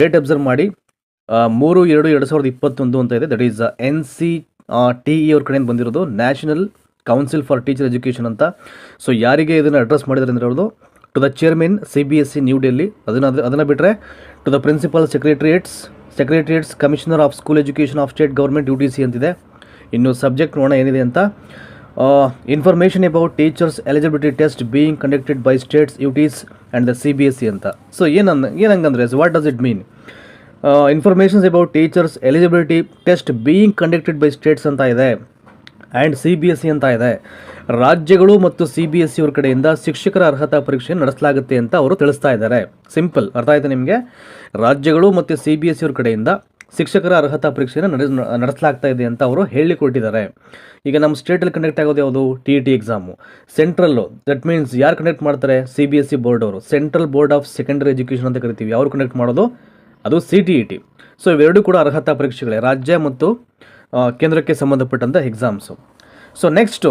Date observe ಮಾಡಿ. ಮೂರು, ಎರಡು ಎರಡು ಸಾವಿರದ ಇಪ್ಪತ್ತೊಂದು ಅಂತ ಇದೆ. That is N C T E ಅವ್ರ ಕಡೆಯಿಂದ ಬಂದಿರೋದು. National council for teacher education ಅಂತ. ಸೊ ಯಾರಿಗೆ ಇದನ್ನು ಅಡ್ರೆಸ್ ಮಾಡಿದ್ದಾರೆ ಅಂದರೆ ಅವ್ರದ್ದು? To the chairman C B S C new Delhi ಅದನ್ನು ಅದನ್ನು ಬಿಟ್ಟರೆ to the principal secretariats secretariats commissioner of school education of state government U T C ಅಂತಿದೆ. ಇನ್ನು ಸಬ್ಜೆಕ್ಟ್ ನೋಡೋಣ ಏನಿದೆ ಅಂತ. Information about teachers eligibility test being conducted by states U Ts and the C B S C ಅಂತ. So ಏನಂದ, ಏನಂಗಂದ್ರೆ what does it mean informations about teachers eligibility test being conducted by states ಅಂತ ಇದೆ. And C B S C ಅಂತ ಇದೆ. ರಾಜ್ಯಗಳು ಮತ್ತು C B S C ಅವ್ರ ಕಡೆಯಿಂದ ಶಿಕ್ಷಕರ ಅರ್ಹತಾ ಪರೀಕ್ಷೆ ನಡೆಸಲಾಗುತ್ತೆ ಅಂತ ಅವರು ತಿಳಿಸ್ತಾ ಇದ್ದಾರೆ. ಸಿಂಪಲ್ ಅರ್ಥ ಆಯಿತು ನಿಮಗೆ? ರಾಜ್ಯಗಳು ಮತ್ತು ಸಿ ಬಿ ಎಸ್ ಸಿ ಅವ್ರ ಕಡೆಯಿಂದ ಶಿಕ್ಷಕರ ಅರ್ಹತಾ ಪರೀಕ್ಷೆಯನ್ನು ನಡೆಸ್ ನಡೆಸಲಾಗ್ತಾ ಇದೆ ಅಂತ ಅವರು ಹೇಳಿಕೊಟ್ಟಿದ್ದಾರೆ. ಈಗ ನಮ್ಮ ಸ್ಟೇಟಲ್ಲಿ ಕಂಡಕ್ಟ್ ಆಗೋದು ಯಾವುದು? T E T exam central that means ಯಾರು ಕಂಡಕ್ಟ್ ಮಾಡ್ತಾರೆ? C B S C board ಅವರು. Central board of secondary education ಅಂತ ಕರಿತೀವಿ. ಅವ್ರು ಕಂಡಕ್ಟ್ ಮಾಡೋದು ಅದು C T E T so ಇವೆರಡೂ ಕೂಡ ಅರ್ಹತಾ ಪರೀಕ್ಷೆಗಳೇ ರಾಜ್ಯ ಮತ್ತು ಕೇಂದ್ರಕ್ಕೆ ಸಂಬಂಧಪಟ್ಟಂಥ ಎಕ್ಸಾಮ್ಸು ಸೊ ನೆಕ್ಸ್ಟು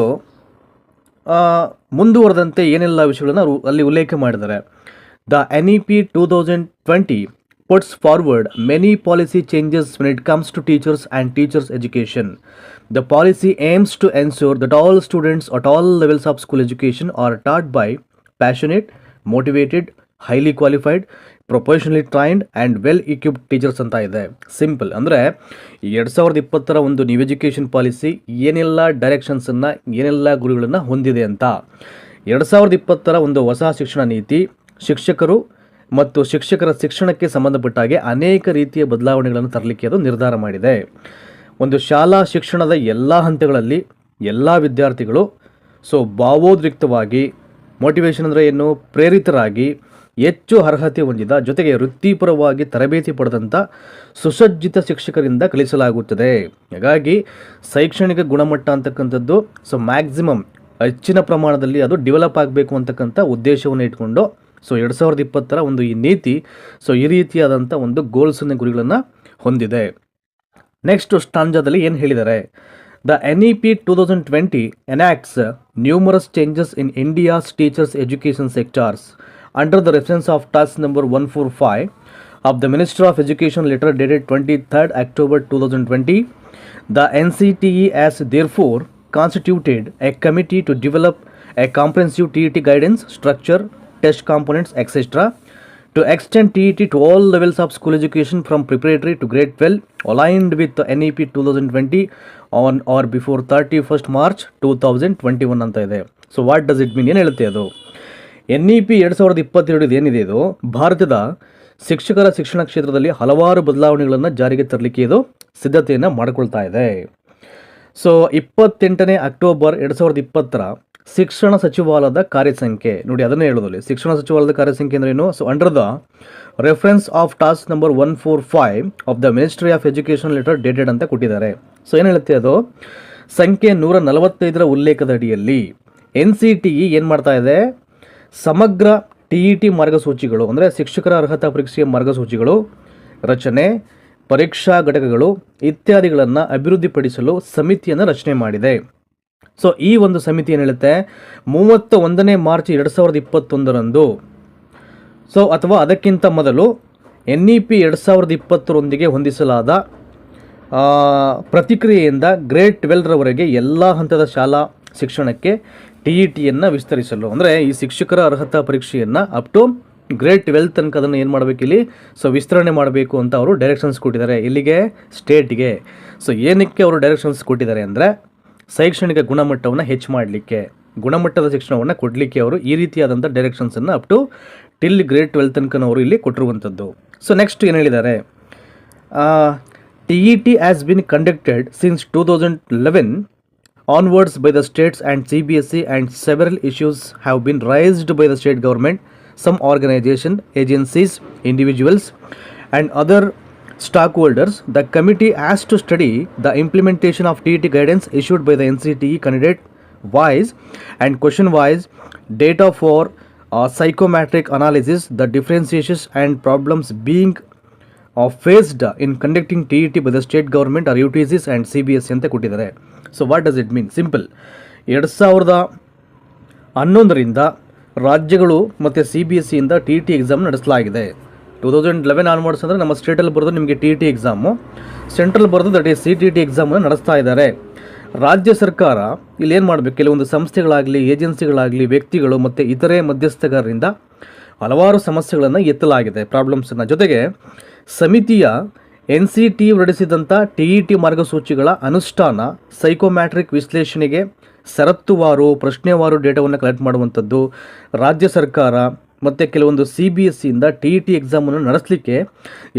ಮುಂದುವರೆದಂತೆ ಏನೆಲ್ಲ ವಿಷಯಗಳನ್ನು ಅಲ್ಲಿ ಉಲ್ಲೇಖ ಮಾಡಿದ್ದಾರೆ. The N E P two thousand twenty puts forward many policy changes when it comes to teachers and teachers education the policy aims to ensure that all students at all levels of school education are taught by passionate motivated highly qualified, professionally trained and well equipped teachers ಅಂತ ಇದೆ. Simple ಅಂದರೆ ಎರಡು ಸಾವಿರದ ಇಪ್ಪತ್ತರ ಒಂದು new education policy ಏನೆಲ್ಲ ಡೈರೆಕ್ಷನ್ಸನ್ನು ಏನೆಲ್ಲ ಗುರಿಗಳನ್ನು ಹೊಂದಿದೆ ಅಂತ. ಎರಡು ಸಾವಿರದ ಇಪ್ಪತ್ತರ ಒಂದು ಹೊಸ ಶಿಕ್ಷಣ ನೀತಿ, ಶಿಕ್ಷಕರು ಮತ್ತು ಶಿಕ್ಷಕರ ಶಿಕ್ಷಣಕ್ಕೆ ಸಂಬಂಧಪಟ್ಟಾಗೆ ಅನೇಕ ರೀತಿಯ ಬದಲಾವಣೆಗಳನ್ನು ತರಲಿಕ್ಕೆ ಅದು ನಿರ್ಧಾರ ಮಾಡಿದೆ. ಒಂದು ಶಾಲಾ ಶಿಕ್ಷಣದ ಎಲ್ಲ ಹಂತಗಳಲ್ಲಿ ಎಲ್ಲ ವಿದ್ಯಾರ್ಥಿಗಳು ಸೊ ಭಾವೋದ್ರಿಕ್ತವಾಗಿ ಮೋಟಿವೇಶನ್ ಅಂದರೆ ಏನು? ಪ್ರೇರಿತರಾಗಿ ಹೆಚ್ಚು ಅರ್ಹತೆ ಹೊಂದಿದ ಜೊತೆಗೆ ವೃತ್ತಿಪರವಾಗಿ ತರಬೇತಿ ಪಡೆದಂಥ ಸುಸಜ್ಜಿತ ಶಿಕ್ಷಕರಿಂದ ಕಲಿಸಲಾಗುತ್ತದೆ. ಹಾಗಾಗಿ ಶೈಕ್ಷಣಿಕ ಗುಣಮಟ್ಟ ಅಂತಕ್ಕಂಥದ್ದು ಸೊ ಮ್ಯಾಕ್ಸಿಮಮ್ ಹೆಚ್ಚಿನ ಪ್ರಮಾಣದಲ್ಲಿ ಅದು ಡೆವಲಪ್ ಆಗಬೇಕು ಅಂತಕ್ಕಂಥ ಉದ್ದೇಶವನ್ನು ಇಟ್ಕೊಂಡು ಸೊ ಎರಡು ಸಾವಿರದ ಇಪ್ಪತ್ತರ ಒಂದು ಈ ನೀತಿ ಸೊ ಈ ರೀತಿಯಾದಂಥ ಒಂದು ಗೋಲ್ಸನ್ನ ಗುರಿಗಳನ್ನು ಹೊಂದಿದೆ. ನೆಕ್ಸ್ಟ್ ಸ್ಟಾಂಜಾದಲ್ಲಿ ಏನು ಹೇಳಿದ್ದಾರೆ the N E P two thousand twenty enacts numerous changes in India's teachers education sectors Under the reference of task number one four five of the minister of education letter dated twenty third October two thousand twenty the N C T E has therefore constituted a committee to develop a comprehensive T E T guidance structure test components, etc. To extend TET to all levels of school education from preparatory to grade 12 aligned with the NEP 2020 on or before 31st March 2021 ಅಂತ ಇದೆ so what does it mean ಏನು ಹೇಳುತ್ತೆ ಅದು N E P ಎರಡು ಸಾವಿರದ ಇಪ್ಪತ್ತೆರಡು ಏನಿದೆ ಇದು? ಭಾರತದ ಶಿಕ್ಷಕರ ಶಿಕ್ಷಣ ಕ್ಷೇತ್ರದಲ್ಲಿ ಹಲವಾರು ಬದಲಾವಣೆಗಳನ್ನು ಜಾರಿಗೆ ತರಲಿಕ್ಕೆ ಇದು ಸಿದ್ಧತೆಯನ್ನು ಮಾಡಿಕೊಳ್ತಾ ಇದೆ. ಸೊ ಇಪ್ಪತ್ತೆಂಟನೇ ಅಕ್ಟೋಬರ್ ಎರಡು ಸಾವಿರದ ಇಪ್ಪತ್ತರ ಶಿಕ್ಷಣ ಸಚಿವಾಲಯದ ಕಾರ್ಯಸಂಖ್ಯೆ. ನೋಡಿ, ಅದನ್ನೇ ಹೇಳೋದಲ್ಲಿ. ಶಿಕ್ಷಣ ಸಚಿವಾಲಯದ ಕಾರ್ಯಸಂಖ್ಯೆ ಅಂದ್ರೆ ಏನು? So under the reference of task number one four five of the ministry of education letter dated ಅಂತ ಕೊಟ್ಟಿದ್ದಾರೆ. ಸೊ ಏನು ಹೇಳುತ್ತೆ ಅದು? ಸಂಖ್ಯೆ ನೂರ ನಲವತ್ತೈದರ ಉಲ್ಲೇಖದ ಅಡಿಯಲ್ಲಿ ಎನ್ ಸಿ ಟಿ ಇ ಏನು ಮಾಡ್ತಾ ಇದೆ? ಸಮಗ್ರ ಟಿ ಟಿ ಮಾರ್ಗಸೂಚಿಗಳು, ಅಂದರೆ ಶಿಕ್ಷಕರ ಅರ್ಹತಾ ಪರೀಕ್ಷೆಯ ಮಾರ್ಗಸೂಚಿಗಳು, ರಚನೆ, ಪರೀಕ್ಷಾ ಘಟಕಗಳು ಇತ್ಯಾದಿಗಳನ್ನು ಅಭಿವೃದ್ಧಿಪಡಿಸಲು ಸಮಿತಿಯನ್ನು ರಚನೆ ಮಾಡಿದೆ. ಸೊ ಈ ಒಂದು ಸಮಿತಿ ಏನು ಹೇಳುತ್ತೆ? ಮೂವತ್ತ ಒಂದನೇ ಮಾರ್ಚ್ ಎರಡು ಸಾವಿರದ ಇಪ್ಪತ್ತೊಂದರಂದು. ಸೊ ಅಥವಾ ಅದಕ್ಕಿಂತ ಮೊದಲು ಎನ್ ಇ ಪಿ ಎರಡು ಸಾವಿರದ ಇಪ್ಪತ್ತರೊಂದಿಗೆ ಹೊಂದಿಸಲಾದ ಪ್ರತಿಕ್ರಿಯೆಯಿಂದ ಗ್ರೇಡ್ ಟ್ವೆಲ್ರವರೆಗೆ ಎಲ್ಲ ಹಂತದ ಶಾಲಾ ಶಿಕ್ಷಣಕ್ಕೆ ಟಿ ಇ ಟಿಯನ್ನು ವಿಸ್ತರಿಸಲು. ಅಂದರೆ ಈ ಶಿಕ್ಷಕರ ಅರ್ಹತಾ ಪರೀಕ್ಷೆಯನ್ನು ಅಪ್ ಟು ಗ್ರೇಟ್ ಟ್ವೆಲ್ತ್ ತನಕ ಅದನ್ನು ಏನು ಮಾಡಬೇಕು ಇಲ್ಲಿ? ಸೊ ವಿಸ್ತರಣೆ ಮಾಡಬೇಕು ಅಂತ ಅವರು ಡೈರೆಕ್ಷನ್ಸ್ ಕೊಟ್ಟಿದ್ದಾರೆ. ಇಲ್ಲಿಗೆ ಸ್ಟೇಟ್ಗೆ ಸೊ ಏನಕ್ಕೆ ಅವರು ಡೈರೆಕ್ಷನ್ಸ್ ಕೊಟ್ಟಿದ್ದಾರೆ ಅಂದರೆ ಶೈಕ್ಷಣಿಕ ಗುಣಮಟ್ಟವನ್ನು ಹೆಚ್ಚು ಮಾಡಲಿಕ್ಕೆ. ಗುಣಮಟ್ಟದ ಶಿಕ್ಷಣವನ್ನು ಕೊಡಲಿಕ್ಕೆ ಅವರು ಈ ರೀತಿಯಾದಂಥ ಡೈರೆಕ್ಷನ್ಸನ್ನು up to till grade twelfth ತನಕನವರು ಇಲ್ಲಿ ಕೊಟ್ಟಿರುವಂಥದ್ದು. ಸೊ ನೆಕ್ಸ್ಟ್ ಏನು ಹೇಳಿದ್ದಾರೆ? T E T has been conducted since two thousand eleven onwards by the states and CBSE and several issues have been raised by the state government, some organization, agencies, individuals and other stockholders. The committee has to study the implementation of TET guidance issued by the NCTE candidate wise and question wise data for uh, psychometric analysis, the differentiations and problems being of faced in conducting T E T by the state government are U T C's and C B S C ಅಂತ ಕೊಟ್ಟಿದ್ದಾರೆ. So what does it mean simple ಎರಡು ಸಾವಿರದ ಹನ್ನೊಂದರಿಂದ ರಾಜ್ಯಗಳು ಮತ್ತು C B S ಸಿಯಿಂದ T E T exam ನಡೆಸಲಾಗಿದೆ. Two thousand eleven onwards ಅಂದರೆ ನಮ್ಮ ಸ್ಟೇಟಲ್ಲಿ ಬರೋದು ನಿಮಗೆ ಟಿ ಟಿ ಎಕ್ಸಾಮು ಸೆಂಟ್ರಲ್ ಬರೋದು that is C T T ಎಕ್ಸಾಮನ್ನು ನಡೆಸ್ತಾ ಇದ್ದಾರೆ. ರಾಜ್ಯ ಸರ್ಕಾರ ಇಲ್ಲಿ ಏನು ಮಾಡಬೇಕು? ಕೆಲವೊಂದು ಸಂಸ್ಥೆಗಳಾಗಲಿ, ಏಜೆನ್ಸಿಗಳಾಗಲಿ, ವ್ಯಕ್ತಿಗಳು ಮತ್ತು ಇತರೆ ಮಧ್ಯಸ್ಥಗಾರರಿಂದ ಹಲವಾರು ಸಮಸ್ಯೆಗಳನ್ನು ಎತ್ತಲಾಗಿದೆ ಪ್ರಾಬ್ಲಮ್ಸನ್ನು ಜೊತೆಗೆ ಸಮಿತಿಯ ಎನ್ ಸಿ ಟಿ ಹೊರಡಿಸಿದಂಥ ಟಿ ಇ ಟಿ ಮಾರ್ಗಸೂಚಿಗಳ ಅನುಷ್ಠಾನ ಸೈಕೋಮ್ಯಾಟ್ರಿಕ್ ವಿಶ್ಲೇಷಣೆಗೆ ಸರತ್ತುವಾರು, ಪ್ರಶ್ನೆವಾರು ಡೇಟಾವನ್ನು ಕಲೆಕ್ಟ್ ಮಾಡುವಂಥದ್ದು ರಾಜ್ಯ ಸರ್ಕಾರ ಮತ್ತು ಕೆಲವೊಂದು ಸಿ ಬಿ ಎಸ್ ಸಿಯಿಂದ ಟಿ ಇ ಟಿ ಎಕ್ಸಾಮನ್ನು ನಡೆಸಲಿಕ್ಕೆ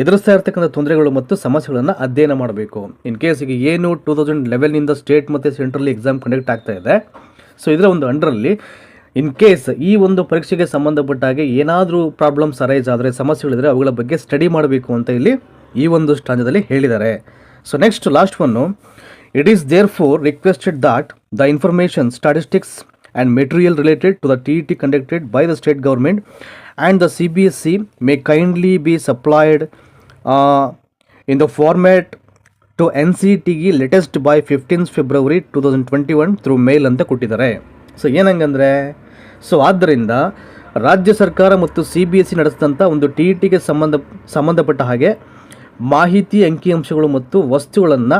ಎದುರಿಸ್ತಾ ಇರ್ತಕ್ಕಂಥ ತೊಂದರೆಗಳು ಮತ್ತು ಸಮಸ್ಯೆಗಳನ್ನು ಅಧ್ಯಯನ ಮಾಡಬೇಕು. ಇನ್ ಕೇಸ್ ಈಗ ಏನು ಟೂ ತೌಸಂಡ್ ಲೆವೆಲ್ನಿಂದ ಸ್ಟೇಟ್ ಮತ್ತು ಸೆಂಟ್ರಲ್ ಎಕ್ಸಾಮ್ ಕಂಡಕ್ಟ್ ಆಗ್ತಾ ಇದೆ. ಸೊ ಇದರ ಒಂದು ಅಂಡರಲ್ಲಿ ಇನ್ ಕೇಸ್ ಈ ಒಂದು ಪರೀಕ್ಷೆಗೆ ಸಂಬಂಧಪಟ್ಟ ಹಾಗೆ ಏನಾದರೂ ಪ್ರಾಬ್ಲಮ್ಸ್ ಅರೈಸ್ ಆದರೆ ಸಮಸ್ಯೆಗಳಿದ್ರೆ ಅವುಗಳ ಬಗ್ಗೆ ಸ್ಟಡಿ ಮಾಡಬೇಕು ಅಂತ ಇಲ್ಲಿ ಈ ಒಂದು ಸ್ಟಾಂಜದಲ್ಲಿ ಹೇಳಿದ್ದಾರೆ. So next last one it is therefore requested that the information statistics and material related to the T T conducted by the state government and the C B S C may kindly be supplied in the format to N C ಟಿಗೆ latest by fifteenth February two thousand twenty one through mail ಅಂತ ಕೊಟ್ಟಿದ್ದಾರೆ. So ಏನಂಗಂದರೆ so ಆದ್ದರಿಂದ ರಾಜ್ಯ ಸರ್ಕಾರ ಮತ್ತು C B S C ನಡೆಸಿದಂಥ ಒಂದು T E ಟಿಗೆ ಸಂಬಂಧ, ಸಂಬಂಧಪಟ್ಟ ಹಾಗೆ ಮಾಹಿತಿ ಅಂಕಿಅಂಶಗಳು ಮತ್ತು ವಸ್ತುಗಳನ್ನು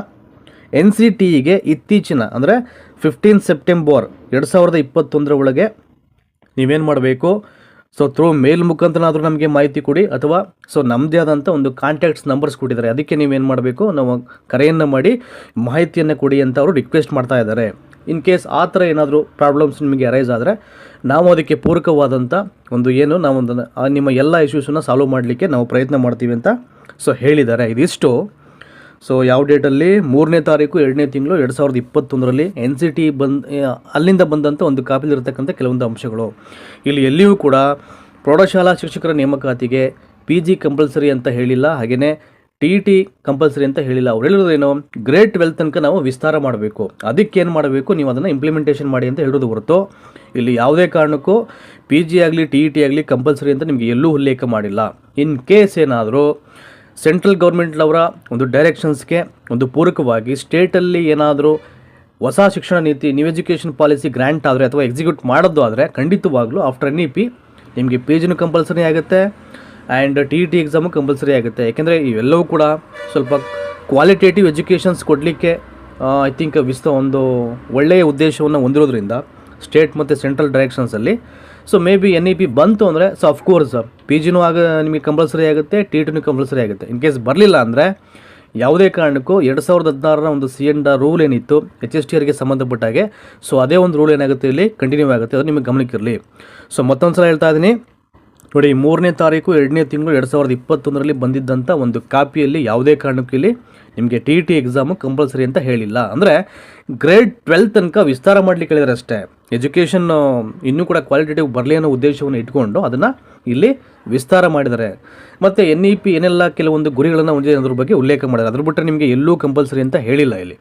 ಎನ್ ಸಿ ಟಿಗೆ ಇತ್ತೀಚಿನ, ಅಂದರೆ ಫಿಫ್ಟೀನ್ ಸೆಪ್ಟೆಂಬರ್ ಎರಡು ಸಾವಿರದ ಇಪ್ಪತ್ತೊಂದರ ಒಳಗೆ ನೀವೇನು ಮಾಡಬೇಕು? ಸೊ ಥ್ರೂ ಮೇಲ್ ಮುಖಾಂತರನಾದರೂ ನಮಗೆ ಮಾಹಿತಿ ಕೊಡಿ ಅಥವಾ ಸೊ ನಮ್ಮದೇ ಆದಂಥ ಒಂದು ಕಾಂಟ್ಯಾಕ್ಟ್ಸ್ ನಂಬರ್ಸ್ ಕೊಟ್ಟಿದ್ದಾರೆ. ಅದಕ್ಕೆ ನೀವೇನು ಮಾಡಬೇಕು? ನಾವು ಕರೆಯನ್ನು ಮಾಡಿ ಮಾಹಿತಿಯನ್ನು ಕೊಡಿ ಅಂತ ಅವರು ರಿಕ್ವೆಸ್ಟ್ ಮಾಡ್ತಾ ಇದ್ದಾರೆ. ಇನ್ ಕೇಸ್ ಆ ಥರ ಏನಾದರೂ ಪ್ರಾಬ್ಲಮ್ಸ್ ನಿಮಗೆ ಅರೈಸ್ ಆದರೆ, ನಾವು ಅದಕ್ಕೆ ಪೂರಕವಾದಂಥ ಒಂದು ಏನು, ನಾವು ಒಂದು ಆ ನಿಮ್ಮ ಎಲ್ಲ ಇಶ್ಯೂಸನ್ನು ಸಾಲ್ವ್ ಮಾಡಲಿಕ್ಕೆ ನಾವು ಪ್ರಯತ್ನ ಮಾಡ್ತೀವಿ ಅಂತ ಸೊ ಹೇಳಿದ್ದಾರೆ. ಇದಿಷ್ಟು. ಸೊ ಯಾವ ಡೇಟಲ್ಲಿ ಮೂರನೇ ತಾರೀಕು, ಎರಡನೇ ತಿಂಗಳು, ಎರಡು ಸಾವಿರದ ಇಪ್ಪತ್ತೊಂದರಲ್ಲಿ ಎನ್ ಸಿ ಟಿ ಬಂದ್ ಅಲ್ಲಿಂದ ಬಂದಂಥ ಒಂದು ಕಾಪಿಲಿರ್ತಕ್ಕಂಥ ಕೆಲವೊಂದು ಅಂಶಗಳು. ಇಲ್ಲಿ ಎಲ್ಲಿಯೂ ಕೂಡ ಪ್ರೌಢಶಾಲಾ ಶಿಕ್ಷಕರ ನೇಮಕಾತಿಗೆ ಪಿ ಜಿ ಕಂಪಲ್ಸರಿ ಅಂತ ಹೇಳಿಲ್ಲ. ಹಾಗೆಯೇ ಟಿ ಟಿ ಕಂಪಲ್ಸರಿ ಅಂತ ಹೇಳಿಲ್ಲ. ಅವ್ರು ಹೇಳಿರೋದೇನು? ಗ್ರೇಟ್ ವೆಲ್ತ್ ತನಕ ನಾವು ವಿಸ್ತಾರ ಮಾಡಬೇಕು. ಅದಕ್ಕೇನು ಮಾಡಬೇಕು? ನೀವು ಅದನ್ನು ಇಂಪ್ಲಿಮೆಂಟೇಷನ್ ಮಾಡಿ ಅಂತ ಹೇಳೋದು ಹೊರತು, ಇಲ್ಲಿ ಯಾವುದೇ ಕಾರಣಕ್ಕೂ ಪಿ ಜಿ ಆಗಲಿ ಟಿ ಇ ಟಿ ಆಗಲಿ ಕಂಪಲ್ಸರಿ ಅಂತ ನಿಮಗೆ ಎಲ್ಲೂ ಉಲ್ಲೇಖ ಮಾಡಿಲ್ಲ. ಇನ್ ಕೇಸ್ ಏನಾದರೂ ಸೆಂಟ್ರಲ್ ಗೌರ್ಮೆಂಟ್ನವರ ಒಂದು ಡೈರೆಕ್ಷನ್ಸ್ಗೆ ಒಂದು ಪೂರಕವಾಗಿ ಸ್ಟೇಟಲ್ಲಿ ಏನಾದರೂ ಹೊಸ ಶಿಕ್ಷಣ ನೀತಿ ನ್ಯೂ ಎಜುಕೇಷನ್ ಪಾಲಿಸಿ ಗ್ರ್ಯಾಂಟ್ ಆದರೆ ಅಥವಾ ಎಕ್ಸಿಕ್ಯೂಟ್ ಮಾಡೋದು ಆದರೆ ಖಂಡಿತವಾಗ್ಲೂ ಆಫ್ಟರ್ ಎನ್ ಇ ಪಿ ನಿಮಗೆ ಪಿ ಜಿನೂ ಕಂಪಲ್ಸರಿ ಆಗುತ್ತೆ. And T E T exam compulsory ಆಗುತ್ತೆ. ಯಾಕೆಂದರೆ ಇವೆಲ್ಲವೂ ಕೂಡ ಸ್ವಲ್ಪ ಕ್ವಾಲಿಟೇಟಿವ್ ಎಜುಕೇಷನ್ಸ್ ಕೊಡಲಿಕ್ಕೆ ಐ ಥಿಂಕ್ ವಿಸ್ತ ಒಂದು ಒಳ್ಳೆಯ ಉದ್ದೇಶವನ್ನು ಹೊಂದಿರೋದ್ರಿಂದ ಸ್ಟೇಟ್ ಮತ್ತು central ಡೈರೆಕ್ಷನ್ಸಲ್ಲಿ so maybe N E P ಬಂತು ಅಂದರೆ ಸೊ ಅಫ್ಕೋರ್ಸ್ ಪಿ ಜಿನೂ ಆಗ ನಿಮಗೆ ಕಂಪಲ್ಸರಿ ಆಗುತ್ತೆ ಟಿ ಟಿನೂ ಕಂಪಲ್ಸರಿ ಆಗುತ್ತೆ. ಇನ್ ಕೇಸ್ ಬರಲಿಲ್ಲ ಅಂದರೆ, ಯಾವುದೇ ಕಾರಣಕ್ಕೂ ಎರಡು ಸಾವಿರದ ಹದಿನಾರರ ಒಂದು ಸಿ ಎನ್ ರೂಲ್ ಏನಿತ್ತು ಎಚ್ ಎಸ್ ಟಿ ಆರ್ಗೆ ಸಂಬಂಧಪಟ್ಟ ಹಾಗೆ ಸೊ ಅದೇ ಒಂದು ರೂಲ್ ಏನಾಗುತ್ತೆ ಇಲ್ಲಿ ಕಂಟಿನ್ಯೂ ಆಗುತ್ತೆ. ಅದು ನಿಮಗೆ ಗಮನಕ್ಕಿರಲಿ ಸೊ ಮತ್ತೊಂದು ಸಲ ಹೇಳ್ತಾ ಇದ್ದೀನಿ ನೋಡಿ, ಮೂರನೇ ತಾರೀಕು, ಎರಡನೇ ತಿಂಗಳು ಎರಡು ಸಾವಿರದ ಇಪ್ಪತ್ತೊಂದರಲ್ಲಿ ಬಂದಿದ್ದಂಥ ಒಂದು ಕಾಪಿಯಲ್ಲಿ ಯಾವುದೇ ಕಾರಣಕ್ಕಿಲ್ಲಿ ನಿಮಗೆ ಟಿ ಟಿ ಎಕ್ಸಾಮು ಕಂಪಲ್ಸರಿ ಅಂತ ಹೇಳಿಲ್ಲ. ಅಂದರೆ ಗ್ರೇಡ್ ಟ್ವೆಲ್ತ್ ತನಕ ವಿಸ್ತಾರ ಮಾಡಲಿಕ್ಕೆ ಹೇಳಿದ್ರೆ ಅಷ್ಟೇ. ಎಜುಕೇಷನ್ ಇನ್ನೂ ಕೂಡ ಕ್ವಾಲಿಟೇಟಿವ್ ಬರಲಿ ಅನ್ನೋ ಉದ್ದೇಶವನ್ನು ಇಟ್ಕೊಂಡು ಅದನ್ನು ಇಲ್ಲಿ ವಿಸ್ತಾರ ಮಾಡಿದ್ದಾರೆ ಮತ್ತು ಎನ್ ಇ ಪಿ ಏನೆಲ್ಲ ಕೆಲವೊಂದು ಗುರಿಗಳನ್ನು ಹೊಂದಿದೆ ಅದ್ರ ಬಗ್ಗೆ ಉಲ್ಲೇಖ ಮಾಡಿದ್ದಾರೆ ಅದ್ರ ಬಿಟ್ಟರೆ ನಿಮಗೆ ಎಲ್ಲೂ ಕಂಪಲ್ಸರಿ ಅಂತ ಹೇಳಿಲ್ಲ ಇಲ್ಲಿ.